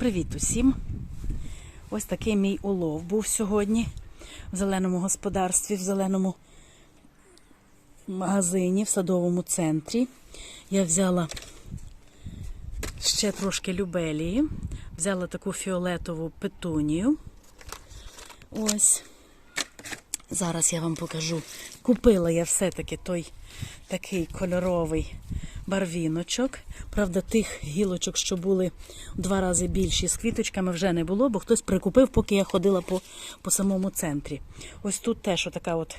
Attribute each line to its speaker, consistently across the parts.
Speaker 1: Привіт усім! Ось такий мій улов був сьогодні в зеленому господарстві, в зеленому магазині, в садовому центрі. Я взяла ще трошки любелії, взяла таку фіолетову петунію. Ось. Зараз я вам покажу. Купила я все-таки той такий кольоровий барвіночок. Правда, тих гілочок, що були два рази більші з квіточками, вже не було, бо хтось прикупив, поки я ходила по, по самому центрі. Ось тут теж отака от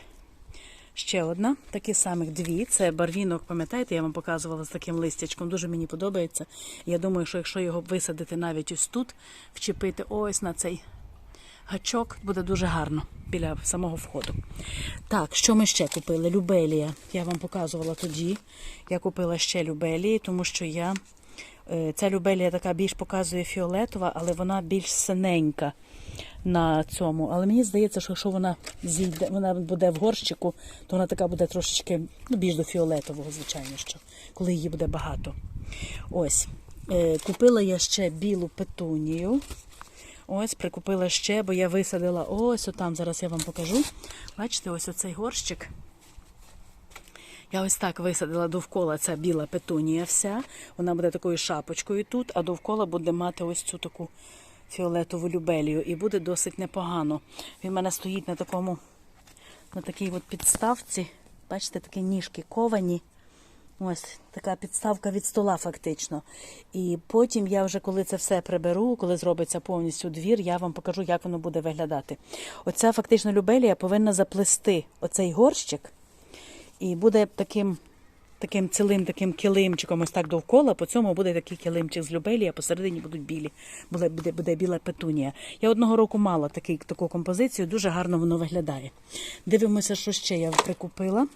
Speaker 1: ще одна, такі самих дві. Це барвінок, пам'ятаєте, я вам показувала з таким листячком. Дуже мені подобається. Я думаю, що якщо його висадити навіть ось тут, вчепити ось на цей гачок, буде дуже гарно біля самого входу. Так, що ми ще купили? Любелія. Я вам показувала тоді. Я купила ще любелії, тому що я. е, Ця любелія така більш показує фіолетова, але вона більш синенька на цьому. Але мені здається, що якщо вона зійде, вона буде в горщику, то вона така буде трошечки ну, більш до фіолетового, звичайно, що, коли її буде багато. Ось. Е, Купила я ще білу петунію. Ось прикупила ще, бо я висадила ось отам. Зараз я вам покажу. Бачите, ось оцей горщик. Я ось так висадила довкола ця біла петунія вся. Вона буде такою шапочкою тут, а довкола буде мати ось цю таку фіолетову любелію. І буде досить непогано. Він в мене стоїть на такому, на такій от підставці. Бачите, такі ніжки ковані. Ось така підставка від стола, фактично. І потім я вже, коли це все приберу, коли зробиться повністю двір, я вам покажу, як воно буде виглядати. Оця фактично любелія повинна заплести оцей горщик, і буде таким, таким цілим таким килимчиком, ось так довкола. По цьому буде такий килимчик з любелії, а посередині будуть білі, буде, буде, буде біла петунія. Я одного року мала такий, таку композицію, дуже гарно воно виглядає. Дивимося, що ще я прикупила.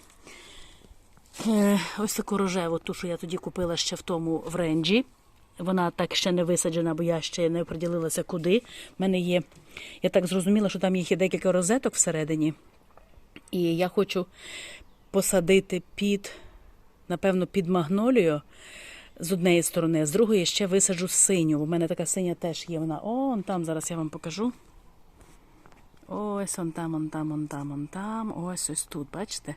Speaker 1: Е, Ось таку рожеву, ту, що я тоді купила ще в тому в ренджі. Вона так ще не висаджена, бо я ще не оприділилася куди. У мене є, я так зрозуміла, що там їх є декілька розеток всередині. І я хочу посадити під, напевно, під магнолію з однієї сторони, а з другої ще висаджу синю. У мене така синя теж є. Вона он там, зараз я вам покажу. Ось он там, он там, он там, он там. Ось ось тут, бачите?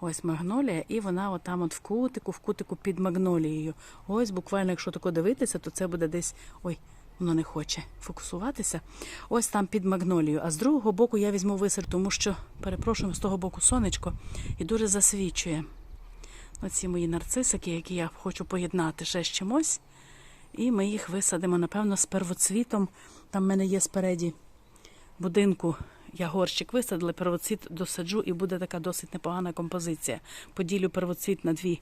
Speaker 1: Ось магнолія, і вона отам от в кутику, в кутику під магнолією. Ось буквально, якщо тако дивитися, то це буде десь. Ой, воно не хоче фокусуватися. Ось там під магнолією. А з другого боку я візьму висер, тому що, перепрошую, з того боку сонечко і дуже засвічує. Оці мої нарцисики, які я хочу поєднати ще з чимось. І ми їх висадимо, напевно, з первоцвітом. Там в мене є спереді будинку. Я горщик висадила, первоцвіт досаджу і буде така досить непогана композиція. Поділю первоцвіт на дві,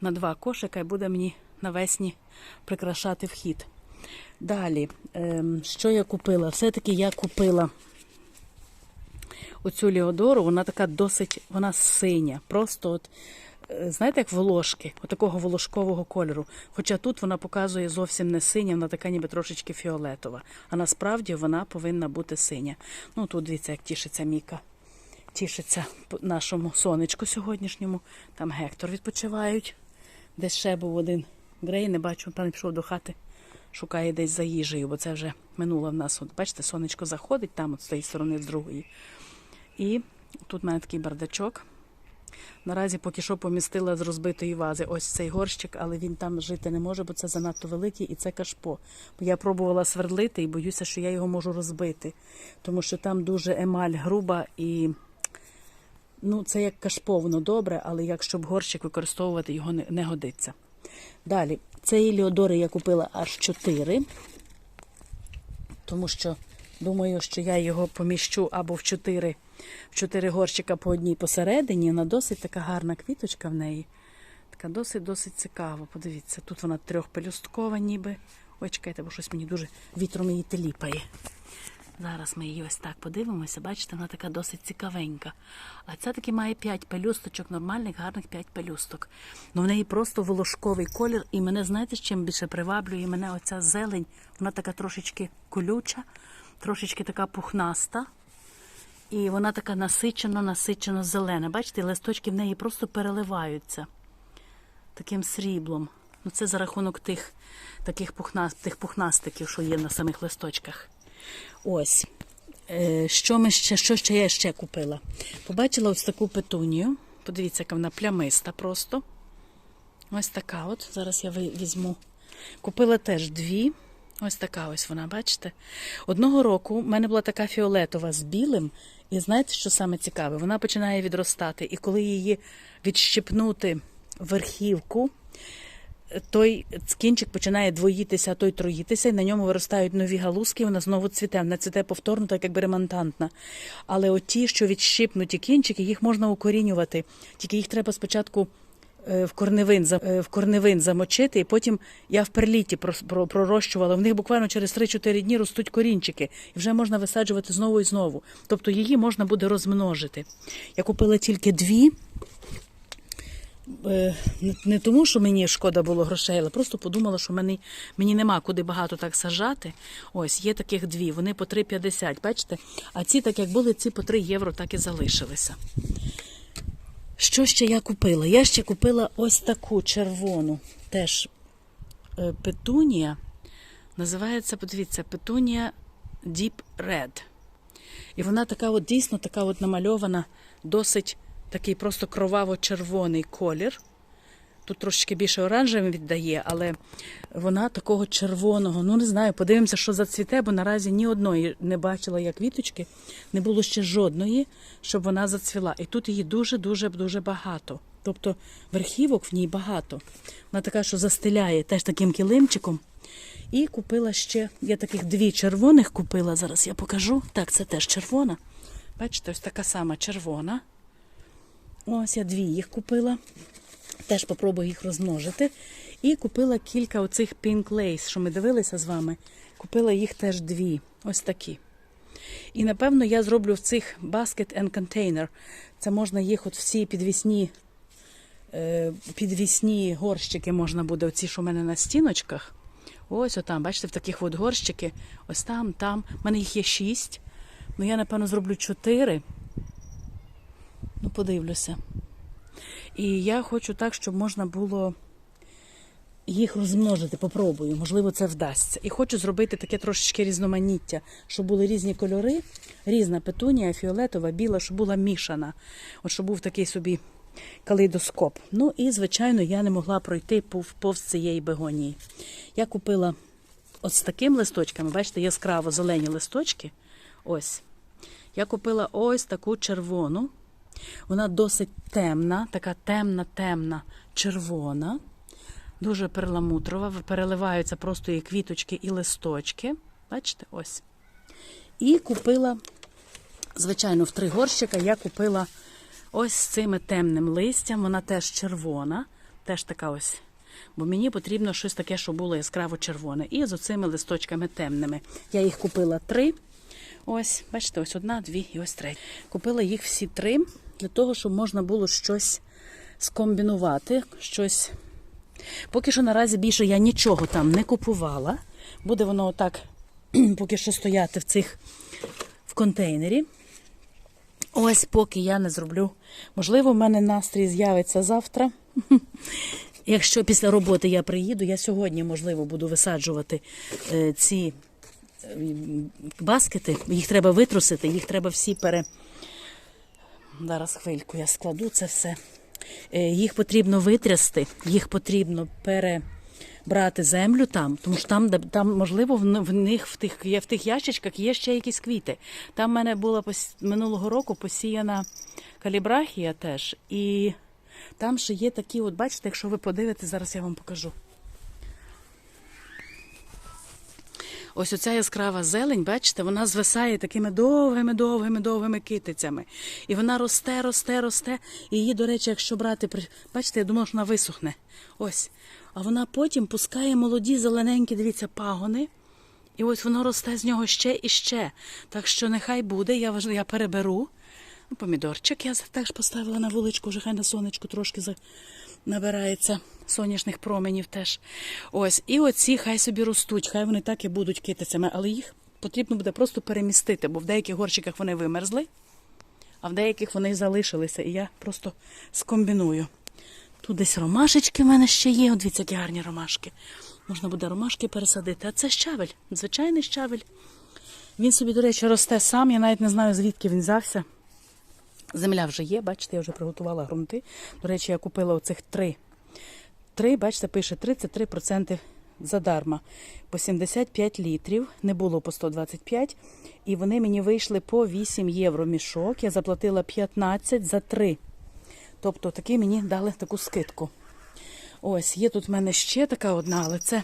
Speaker 1: на два кошика і буде мені навесні прикрашати вхід. Далі, ем, що я купила? Все-таки я купила оцю Леодору, вона така досить, вона синя. Просто от, знаєте, як волошки, отакого волошкового кольору. Хоча тут вона показує зовсім не синя, вона така ніби трошечки фіолетова. А насправді вона повинна бути синя. Ну тут дивіться, як тішиться Міка. Тішиться нашому сонечку сьогоднішньому. Там Гектор відпочивають. Десь ще був один грей, не бачу, пан пішов до хати, шукає десь за їжею, бо це вже минуло в нас. От, бачите, сонечко заходить там, от з тієї сторони, з другої. І тут в мене такий бардачок. Наразі поки що помістила з розбитої вази ось цей горщик, але він там жити не може, бо це занадто великий і це кашпо. Бо я пробувала свердлити і боюся, що я його можу розбити, тому що там дуже емаль груба і ну, це як кашпо, воно добре, але як щоб горщик використовувати, його не, не годиться. Далі, цієї Леодори я купила аж 4, тому що думаю, що я його поміщу або в 4, в 4 горщика по одній посередині. Вона досить така гарна квіточка в неї. Така досить-досить цікава. Подивіться, тут вона трьохпелюсткова ніби. Ой, чекайте, бо щось мені дуже вітром її теліпає. Зараз ми її ось так подивимося. Бачите, вона така досить цікавенька. А ця таки має 5 пелюсточок, нормальних, гарних 5 пелюсток. Ну в неї просто волошковий колір. І мене, знаєте, з чим більше приваблює? Мене оця зелень, вона така трошечки колюча, трошечки така пухнаста. І вона така насичено, насичено зелена. Бачите, листочки в неї просто переливаються таким сріблом. Ну, це за рахунок тих таких пухна, тих пухнастиків, що є на самих листочках. Ось. Е, Що, ми ще, що ще я ще купила? Побачила ось таку петунію. Подивіться, яка вона плямиста просто. Ось така от. Зараз я візьму. Купила теж дві. Ось така ось вона, бачите? Одного року в мене була така фіолетова з білим. І знаєте, що саме цікаве? Вона починає відростати. І коли її відщипнути верхівку, той кінчик починає двоїтися, а той троїтися, і на ньому виростають нові галузки, і вона знову цвіте. Вона цвіте повторно, так якби ремонтантна. Але от ті, що відщипнуті кінчики, їх можна укорінювати. Тільки їх треба спочатку в корневин, е, в корневин замочити, і потім я в перліті пророщувала. В них буквально через 3-4 дні ростуть корінчики, і вже можна висаджувати знову і знову. Тобто її можна буде розмножити. Я купила тільки дві. Е, не тому, що мені шкода було грошей, але просто подумала, що мені, мені нема куди багато так сажати. Ось є таких дві, вони по 3,50, бачите? А ці, так як були, ці по 3 євро так і залишилися. Що ще я купила? Я ще купила ось таку червону, теж е, петунія. Називається, подивіться, петунія Deep Red. І вона така от дійсно така от намальована, досить такий просто кроваво-червоний колір. Тут трошечки більше оранжевим віддає, але вона такого червоного. Ну не знаю, подивимося, що зацвіте, бо наразі ні одної не бачила я квіточки, не було ще жодної, щоб вона зацвіла. І тут її дуже-дуже дуже багато. Тобто верхівок в ній багато. Вона така, що застеляє теж таким килимчиком. І купила ще, я таких дві червоних купила, зараз я покажу. Так, це теж червона. Бачите, ось така сама червона. Ось я дві їх купила. Теж попробую їх розмножити. І купила кілька оцих Pink Lace, що ми дивилися з вами. Купила їх теж дві. Ось такі. І напевно я зроблю в цих basket and container. Це можна їх от всі підвісні, е, підвісні горщики можна буде, оці, що в мене на стіночках. Ось отам, бачите, в таких от горщики. Ось там, там. У мене їх є шість. Ну я, напевно, зроблю чотири. Ну, подивлюся. І я хочу так, щоб можна було їх розмножити, попробую. Можливо, це вдасться. І хочу зробити таке трошечки різноманіття, щоб були різні кольори, різна петунія, фіолетова, біла, щоб була мішана. От щоб був такий собі калейдоскоп. Ну і, звичайно, я не могла пройти пов- повз цієї бегонії. Я купила от з таким листочками, бачите, яскраво зелені листочки. Ось. Я купила ось таку червону. Вона досить темна, така темна, темна, червона, дуже перламутрова. Переливаються просто і квіточки, і листочки. Бачите, ось. І купила, звичайно, в три горщика я купила ось з цими темним листям. Вона теж червона, теж така ось. Бо мені потрібно щось таке, що було яскраво червоне. І з оцими листочками темними. Я їх купила три. Ось, бачите, ось одна, дві і ось третя. Купила їх всі три для того, щоб можна було щось скомбінувати, щось. Поки що наразі більше я нічого там не купувала. Буде воно отак поки що стояти в цих в контейнері. Ось поки я не зроблю. Можливо, в мене настрій з'явиться завтра. Якщо після роботи я приїду, я сьогодні, можливо, буду висаджувати е, ці баскети. Їх треба витрусити, їх треба всі пере. Зараз хвильку я складу це все. Е, Їх потрібно витрясти, їх потрібно перебрати землю там, тому що там, там можливо, в, них в тих, в тих ящичках є ще якісь квіти. Там в мене була минулого року посіяна калібрахія теж. І там ще є такі, от бачите, якщо ви подивитесь, зараз я вам покажу. Ось оця яскрава зелень, бачите, вона звисає такими довгими, довгими, довгими китицями. І вона росте, росте, росте. І її, до речі, якщо брати, бачите, я думала, що вона висохне. Ось. А вона потім пускає молоді зелененькі, дивіться, пагони. І ось воно росте з нього ще і ще. Так що нехай буде, я, я переберу. Ну, помідорчик я теж поставила на вуличку, вже хай на сонечку трошки за... набирається сонячних променів теж. Ось, і оці хай собі ростуть, хай вони так і будуть китицями, але їх потрібно буде просто перемістити, бо в деяких горщиках вони вимерзли, а в деяких вони залишилися. І я просто скомбіную. Тут десь ромашечки в мене ще є. От дивіться, які гарні ромашки. Можна буде ромашки пересадити. А це щавель, звичайний щавель. Він собі, до речі, росте сам. Я навіть не знаю, звідки він взявся. Земля вже є, бачите, я вже приготувала ґрунти. До речі, я купила оцих три. Три, бачите, пише 33% задарма. По 75 літрів, не було по 125. І вони мені вийшли по 8 євро мішок. Я заплатила 15 за 3. Тобто таки мені дали таку скидку. Ось, є тут в мене ще така одна, але це,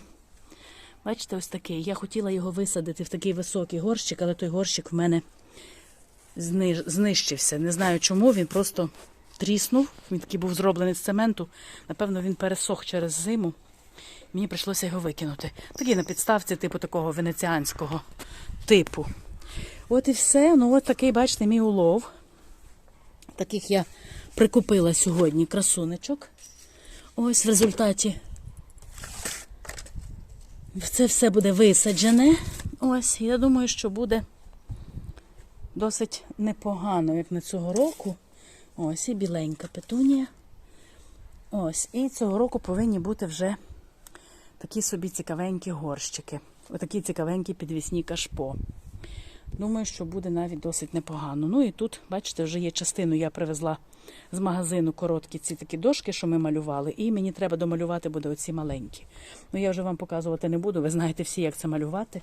Speaker 1: бачите, ось такий. Я хотіла його висадити в такий високий горщик, але той горщик в мене знищився. Не знаю чому, він просто тріснув. Він такий був зроблений з цементу. Напевно, він пересох через зиму. Мені прийшлося його викинути. Такий на підставці, типу такого венеціанського типу. От і все. Ну, от такий, бачите, мій улов. Таких я прикупила сьогодні красунечок. Ось в результаті це все буде висаджене. Ось, я думаю, що буде досить непогано, як на цього року. Ось і біленька петунія. Ось, і цього року повинні бути вже такі собі цікавенькі горщики. Отакі цікавенькі підвісні кашпо. Думаю, що буде навіть досить непогано. Ну і тут, бачите, вже є частину, я привезла з магазину короткі ці такі дошки, що ми малювали, і мені треба домалювати буде оці маленькі. Ну я вже вам показувати не буду, ви знаєте всі, як це малювати.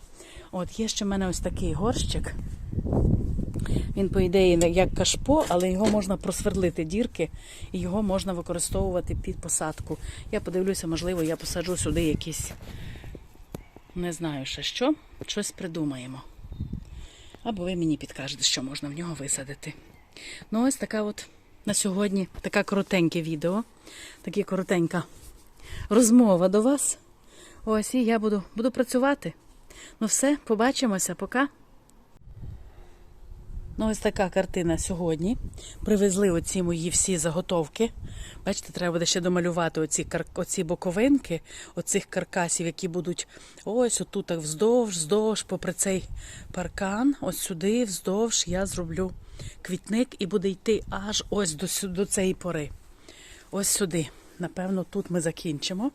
Speaker 1: От є ще в мене ось такий горщик. Він, по ідеї, як кашпо, але його можна просвердлити дірки і його можна використовувати під посадку. Я подивлюся, можливо, я посаджу сюди якісь, не знаю ще що, щось придумаємо. Або ви мені підкажете, що можна в нього висадити. Ну, ось така от на сьогодні така коротеньке відео, така коротенька розмова до вас. Ось і я буду, буду працювати. Ну все, побачимося, пока. Ну, ось така картина сьогодні. Привезли оці мої всі заготовки. Бачите, треба буде ще домалювати оці, оці боковинки, оцих каркасів, які будуть ось отут так вздовж, вздовж, попри цей паркан, ось сюди, вздовж, я зроблю квітник і буде йти аж ось до, сю- до цієї пори. Ось сюди. Напевно, тут ми закінчимо.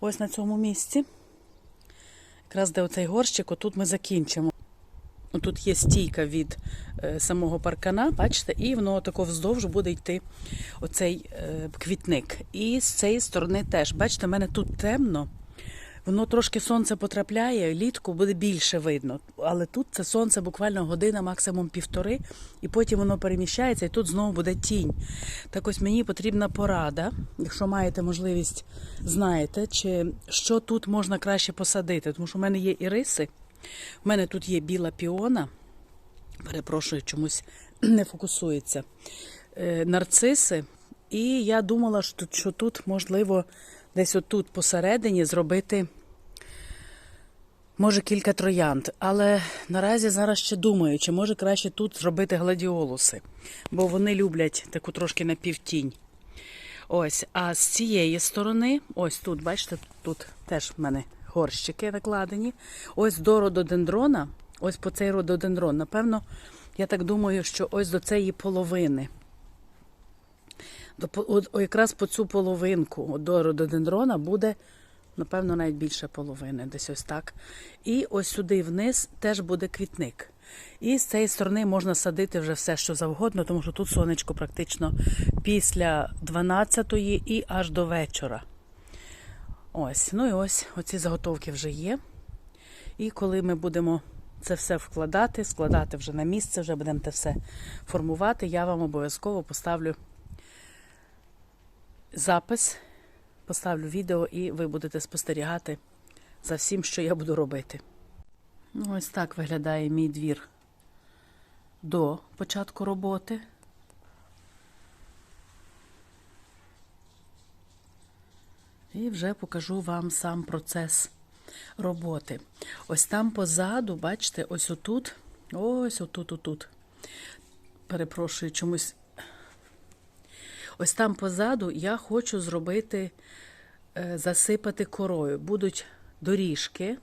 Speaker 1: Ось на цьому місці. Якраз де оцей горщик, отут ми закінчимо. Тут є стійка від е, самого паркана, бачите, і воно тако вздовж буде йти оцей е, квітник. І з цієї сторони теж. Бачите, в мене тут темно. Воно трошки сонце потрапляє, літку буде більше видно. Але тут це сонце буквально година, максимум півтори, і потім воно переміщається, і тут знову буде тінь. Так ось мені потрібна порада. Якщо маєте можливість, знаєте, чи що тут можна краще посадити. Тому що в мене є іриси. У мене тут є біла піона, перепрошую, чомусь не фокусується. Е, нарциси. І я думала, що, тут можливо десь отут посередині зробити, може, кілька троянд. Але наразі зараз ще думаю, чи може краще тут зробити гладіолуси, бо вони люблять таку трошки напівтінь. Ось, а з цієї сторони, ось тут, бачите, тут теж в мене горщики накладені. Ось до рододендрона, ось по цей рододендрон. Напевно, я так думаю, що ось до цієї половини. До, от, о, якраз по цю половинку до рододендрона буде, напевно, навіть більше половини, десь ось так. І ось сюди вниз теж буде квітник. І з цієї сторони можна садити вже все, що завгодно, тому що тут сонечко практично після 12-ї і аж до вечора. Ось, ну і ось оці заготовки вже є. І коли ми будемо це все вкладати, складати вже на місце, вже будемо те все формувати, я вам обов'язково поставлю запис, поставлю відео, і ви будете спостерігати за всім, що я буду робити. Ну, ось так виглядає мій двір до початку роботи. І вже покажу вам сам процес роботи. Ось там позаду, бачите, ось отут, ось отут, отут. Перепрошую, чомусь. Ось там позаду я хочу зробити, е, засипати корою. Будуть доріжки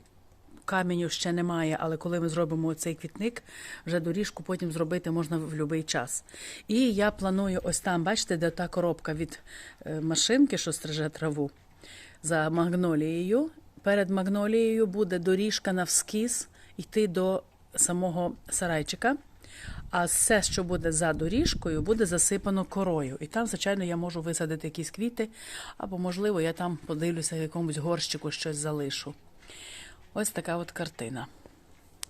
Speaker 1: каменю ще немає, але коли ми зробимо цей квітник, вже доріжку потім зробити можна в будь-який час. І я планую ось там, бачите, де та коробка від е, машинки, що стриже траву за магнолією. Перед магнолією буде доріжка навскіз йти до самого сарайчика. А все, що буде за доріжкою, буде засипано корою. І там, звичайно, я можу висадити якісь квіти, або, можливо, я там подивлюся в якомусь горщику щось залишу. Ось така от картина.